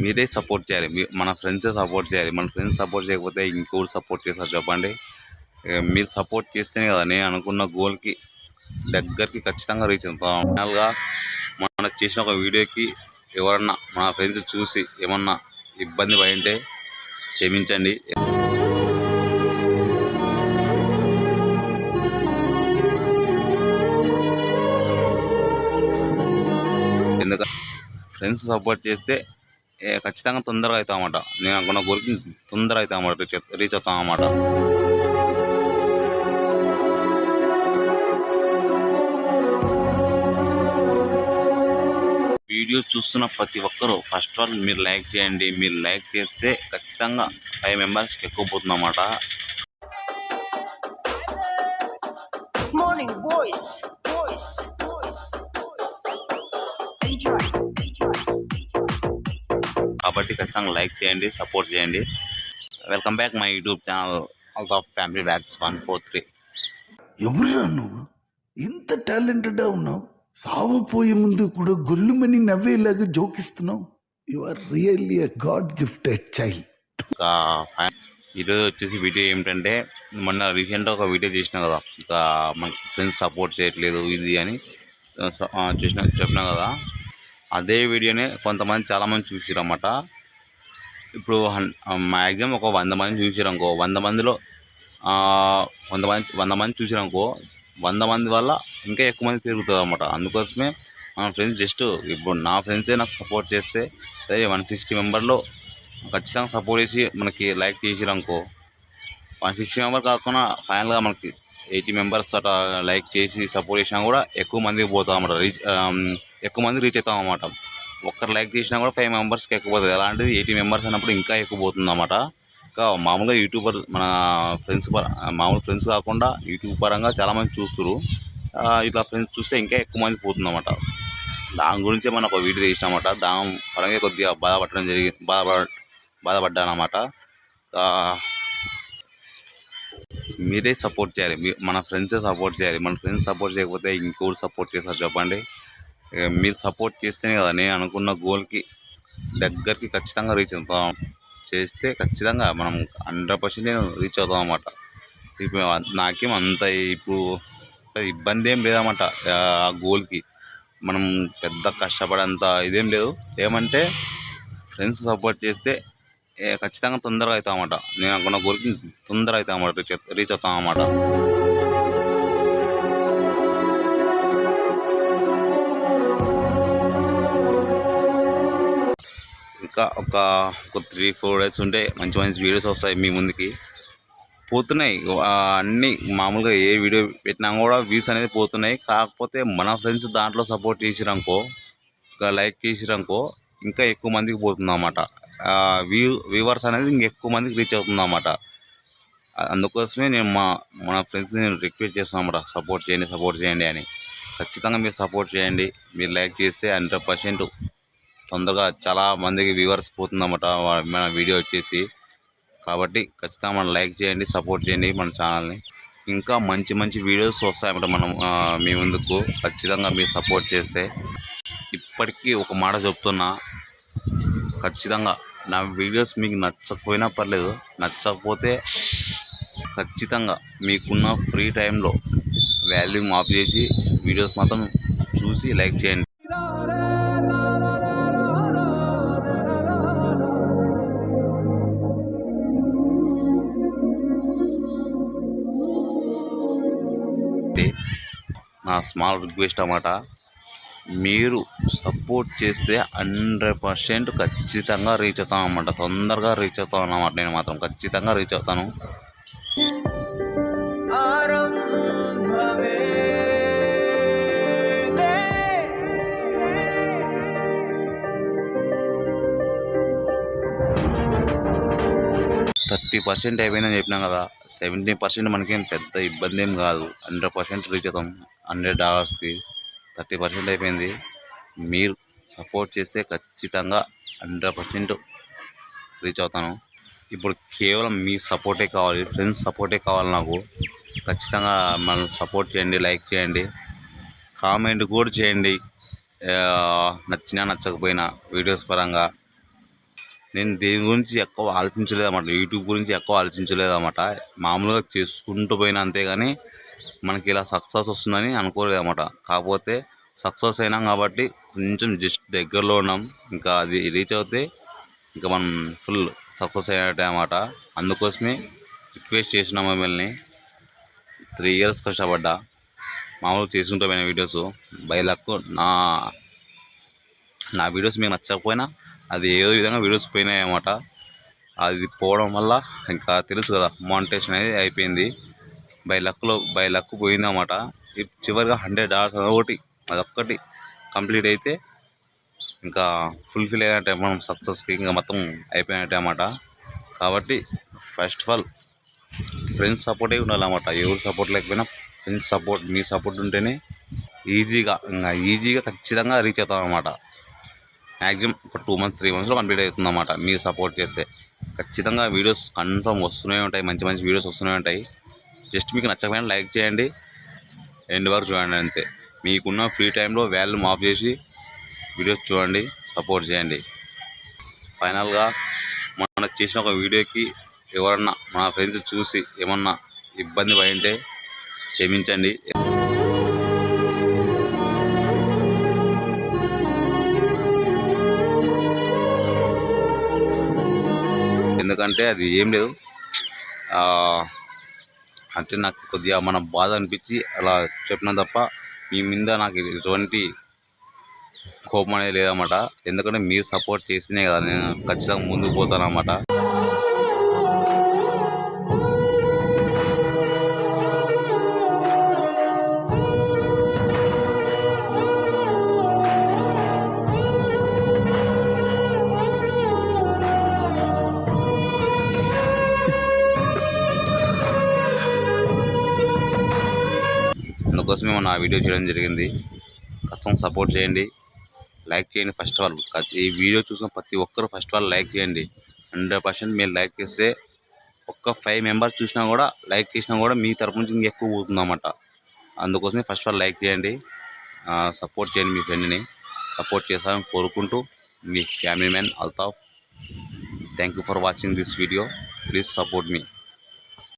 మీరే సపోర్ట్ చేయాలి. మీ మన ఫ్రెండ్సే సపోర్ట్ చేయాలి. మన ఫ్రెండ్స్ సపోర్ట్ చేయకపోతే ఇంకోటి సపోర్ట్ చేస్తారు చెప్పండి. మీరు సపోర్ట్ చేస్తేనే కదా నేను అనుకున్న గోల్కి దగ్గరికి ఖచ్చితంగా రీచ్ అవుతాం. ఫైనల్గా మనకు చేసిన ఒక వీడియోకి ఎవరన్నా మన ఫ్రెండ్స్ చూసి ఏమన్నా ఇబ్బంది పడింటే క్షమించండి. ఎందుకంటే ఫ్రెండ్స్ సపోర్ట్ చేస్తే ఖచ్చితంగా తొందరగా అవుతాం అన్నమాట నేను అనుకున్న గోల్కి తొందర అవుతాం అన్నమాట రీచ్ రీచ్ అవుతాం అన్నమాట వీడియో చూస్తున్న ప్రతి ఒక్కరూ ఫస్ట్ ఆల్ మీరు లైక్ చేయండి. మీరు లైక్ చేస్తే ఖచ్చితంగా ఫైవ్ మెంబర్స్కి ఎక్కువ పోతుంది అన్నమాట morning boys boys boys boys. కాబట్టి ఖచ్చితంగా లైక్ చేయండి సపోర్ట్ చేయండి. Welcome back my YouTube channel all of family bags one four three ఎవరురా నువ్వు? ఇంత టాలెంటెడ్ ఉన్నావు. సావపోయే ముందు కూడా గొల్లుమని నవ్వేలాగా జోకిస్తున్నావు. You are really a god gifted child ఈరోజు వచ్చేసి వీడియో ఏమిటంటే మొన్న రీసెంట్గా ఒక వీడియో చేసిన కదా ఇంకా మనకి ఫ్రెండ్స్ సపోర్ట్ చేయట్లేదు ఇది అని చూసిన చెప్పినా కదా. అదే వీడియోనే కొంతమంది చాలామంది చూసిరన్నమాట. ఇప్పుడు మ్యాక్సిమం ఒక వంద మంది చూసిరు అనుకో వంద మందిలో కొంతమంది వంద మంది వంద మంది అనుకో వంద మంది వల్ల ఇంకా ఎక్కువ మంది పెరుగుతుంది అనమాట అందుకోసమే మన ఫ్రెండ్స్ జస్ట్ ఇప్పుడు నా ఫ్రెండ్సే నాకు సపోర్ట్ చేస్తే సరే వన్ సిక్స్టీ మెంబర్లో ఖచ్చితంగా సపోర్ట్ చేసి మనకి లైక్ చేసిరు అనుకో వన్ సిక్స్టీ మెంబర్ కాకుండా ఫైనల్గా మనకి ఎయిటీ మెంబర్స్ అట్లా లైక్ చేసి సపోర్ట్ చేసినా కూడా ఎక్కువ మందికి పోతాం అన్నమాట రీచ్ ఎక్కువ మంది రీచ్ అవుతాం అన్నమాట. ఒక్కరు లైక్ చేసినా కూడా ఫైవ్ మెంబర్స్కి ఎక్కువ పోతుంది. అలాంటిది ఎయిటీ మెంబర్స్ అన్నప్పుడు ఇంకా ఎక్కువ పోతుంది అన్నమాట. ఇంకా మామూలుగా యూట్యూబర్ మన ఫ్రెండ్స్ మామూలు ఫ్రెండ్స్ కాకుండా యూట్యూబ్ పరంగా చాలామంది చూస్తారు ఇట్లా ఫ్రెండ్స్ చూస్తే ఇంకా ఎక్కువ మంది పోతుందన్నమాట దాని గురించే మనం ఒక వీడియో తీసినామాట దాని పరంగా కొద్దిగా బాధపడడం జరిగి బాధపడ బాధపడ్డానమాట మీరే సపోర్ట్ చేయాలి. మీ మన ఫ్రెండ్సే సపోర్ట్ చేయాలి. మన ఫ్రెండ్స్ సపోర్ట్ చేయకపోతే ఇంకోటి సపోర్ట్ చేస్తారు చెప్పండి. మీరు సపోర్ట్ చేస్తేనే కదా నేను అనుకున్న గోల్కి దగ్గరికి ఖచ్చితంగా రీచ్ అవుతాం. చేస్తే ఖచ్చితంగా మనం హండ్రెడ్ పర్సెంట్ నేను రీచ్ అవుతాం అన్నమాట. ఇప్పుడు నాకేం అంత ఇప్పుడు ఇబ్బంది ఏం లేదన్నమాట ఆ గోల్కి మనం పెద్ద కష్టపడేంత ఇదేం లేదు. ఏమంటే ఫ్రెండ్స్ సపోర్ట్ చేస్తే ఖచ్చితంగా తొందరగా అవుతామన్నమాట నేను అనుకున్న గోల్కి తొందరగా అవుతామన్నమాట రీచ్ రీచ్ అవుతామన్నమాట ఇంకా ఒక ఒక త్రీ ఫోర్ డేస్ ఉంటే మంచి మంచి వీడియోస్ వస్తాయి మీ ముందుకి. పోతున్నాయి. అన్నీ మామూలుగా ఏ వీడియో పెట్టినా కూడా వ్యూస్ అనేది పోతున్నాయి. కాకపోతే మన ఫ్రెండ్స్ దాంట్లో సపోర్ట్ చేసిరనుకో ఇంకా లైక్ చేసిరనుకో ఇంకా ఎక్కువ మందికి పోతుందన్నమాట. వ్యూ వ్యూవర్స్ అనేది ఇంకా ఎక్కువ మందికి రీచ్ అవుతుందన్నమాట. అందుకోసమే నేను మా మన ఫ్రెండ్స్ని నేను రిక్వెస్ట్ చేస్తున్నాను అన్నమాట. సపోర్ట్ చేయండి సపోర్ట్ చేయండి అని. ఖచ్చితంగా మీరు సపోర్ట్ చేయండి. మీరు లైక్ చేస్తే హండ్రెడ్ పర్సెంట్ తొందరగా చాలా మందికి వ్యూవర్స్ పోతుందన్నమాట మన వీడియో వచ్చేసి. కాబట్టి ఖచ్చితంగా మనం లైక్ చేయండి సపోర్ట్ చేయండి మన ఛానల్ని ఇంకా మంచి మంచి వీడియోస్ వస్తాయన్నమాట మనం మీ ముందుకు. ఖచ్చితంగా మీరు సపోర్ట్ చేస్తే. ఇప్పటికీ ఒక మాట చెప్తున్నా. ఖచ్చితంగా నా వీడియోస్ మీకు నచ్చకపోయినా పర్లేదు. నచ్చకపోతే ఖచ్చితంగా మీకున్న ఫ్రీ టైంలో వాల్యూమ్ ఆఫ్ చేసి వీడియోస్ మాత్రం చూసి లైక్ చేయండి. నా స్మాల్ రిక్వెస్ట్ అన్నమాట. మీరు సపోర్ట్ చేస్తే హండ్రెడ్ పర్సెంట్ ఖచ్చితంగా రీచ్ అవుతాం అన్నమాట. తొందరగా రీచ్ అవుతాం అన్నమాట. నేను మాత్రం ఖచ్చితంగా రీచ్ అవుతాను. థర్టీ పర్సెంట్ అయిపోయిందని చెప్పినాం కదా. సెవెంటీ పర్సెంట్ మనకేం పెద్ద ఇబ్బంది ఏం కాదు. హండ్రెడ్ పర్సెంట్ రీచ్ అవుతాం. హండ్రెడ్ డాలర్స్కి థర్టీ పర్సెంట్ అయిపోయింది. మీరు సపోర్ట్ చేస్తే ఖచ్చితంగా హండ్రెడ్ పర్సెంట్ రీచ్ అవుతాను. ఇప్పుడు కేవలం మీ సపోర్టే కావాలి. ఫ్రెండ్స్ సపోర్టే కావాలి నాకు. ఖచ్చితంగా మనం సపోర్ట్ చేయండి లైక్ చేయండి. కామెంట్ కూడా చేయండి. నచ్చినా నచ్చకపోయినా వీడియోస్ పరంగా. నేను దేని గురించి ఎక్కువ ఆలోచించలేదు అన్నమాట యూట్యూబ్ గురించి ఎక్కువ ఆలోచించలేదన్నమాట. మామూలుగా చేసుకుంటూ పోయినా అంతేగాని మనకి ఇలా సక్సెస్ వస్తుందని అనుకోలేదన్నమాట. కాకపోతే సక్సెస్ అయినాం కాబట్టి కొంచెం జస్ట్ దగ్గరలో ఉన్నాం. ఇంకా అది రీచ్ అవుతే ఇంకా మనం ఫుల్ సక్సెస్ అయినట్టే అన్నమాట. అందుకోసమే రిక్వెస్ట్ చేసిన మిమ్మల్ని త్రీ ఇయర్స్ కష్టపడ్డా. మామూలుగా చేసుకుంటూ పోయిన వీడియోస్. బై లక్ నా నా వీడియోస్ మీకు నచ్చకపోయినా అది ఏదో విధంగా వీడియోస్ పోయినాయి అన్నమాట అది పోవడం వల్ల ఇంకా తెలుసు కదా మానిటేషన్ అనేది అయిపోయింది. బై లక్లో బై లక్ పోయింది అన్నమాట చివరిగా హండ్రెడ్ డాలర్స్ ఒకటి అదొక్కటి కంప్లీట్ అయితే ఇంకా ఫుల్ఫిల్ అయినట్టే మనం సక్సెస్కి ఇంకా మొత్తం అయిపోయినట్టే అన్నమాట. కాబట్టి ఫస్ట్ ఆఫ్ ఆల్ ఫ్రెండ్స్ సపోర్టే ఉండాలన్నమాట. ఎవరు సపోర్ట్ లేకపోయినా ఫ్రెండ్స్ సపోర్ట్ మీ సపోర్ట్ ఉంటేనే ఈజీగా ఇంకా ఈజీగా ఖచ్చితంగా రీచ్ అవుతాం అన్నమాట. మ్యాక్సిమం ఒక టూ మంత్స్ త్రీ మంత్స్లో కంప్లీట్ అవుతుంది అన్నమాట మీరు సపోర్ట్ చేస్తే. ఖచ్చితంగా వీడియోస్ కన్ఫర్మ్ వస్తూనే ఉంటాయి. మంచి మంచి వీడియోస్ వస్తూనే ఉంటాయి. జస్ట్ మీకు నచ్చకపోయినా లైక్ చేయండి. ఎండ్ వరకు చూడండి అంతే. మీకున్న ఫ్రీ టైంలో వాల్యూమ్ ఆఫ్ చేసి వీడియోస్ చూడండి సపోర్ట్ చేయండి. ఫైనల్గా మనకు చేసిన ఒక వీడియోకి ఎవరన్నా మన ఫ్రెండ్స్ చూసి ఏమన్నా ఇబ్బంది పడింటే క్షమించండి. ఎందుకంటే అది ఏం లేదు. అంటే నాకు కొద్దిగా మన బాధ అనిపించి అలా చెప్పిన తప్ప మీ మీద నాకు ఎటువంటి కోపం అనేది లేదన్నమాట. ఎందుకంటే మీరు సపోర్ట్ చేస్తేనే కదా నేను ఖచ్చితంగా ముందుకు పోతాను అన్నమాట అందుకోసమే మన ఆ వీడియో చేయడం జరిగింది. ఖచ్చితంగా సపోర్ట్ చేయండి. లైక్ చేయండి ఫస్ట్ ఆఫ్ ఆల్. ఈ వీడియో చూసిన ప్రతి ఒక్కరు ఫస్ట్ ఆఫ్ ఆల్ లైక్ చేయండి. హండ్రెడ్ పర్సెంట్ మీరు లైక్ చేస్తే ఒక్క ఫైవ్ మెంబర్స్ చూసినా కూడా లైక్ చేసినా కూడా మీ తరపు నుంచి ఇంకెక్కువ పోతుందన్నమాట. అందుకోసమే ఫస్ట్ ఆఫ్ ఆల్ లైక్ చేయండి. సపోర్ట్ చేయండి మీ ఫ్రెండ్ని. సపోర్ట్ చేస్తామని కోరుకుంటూ మీ family man Altaf thank you for watching this video. Please support me.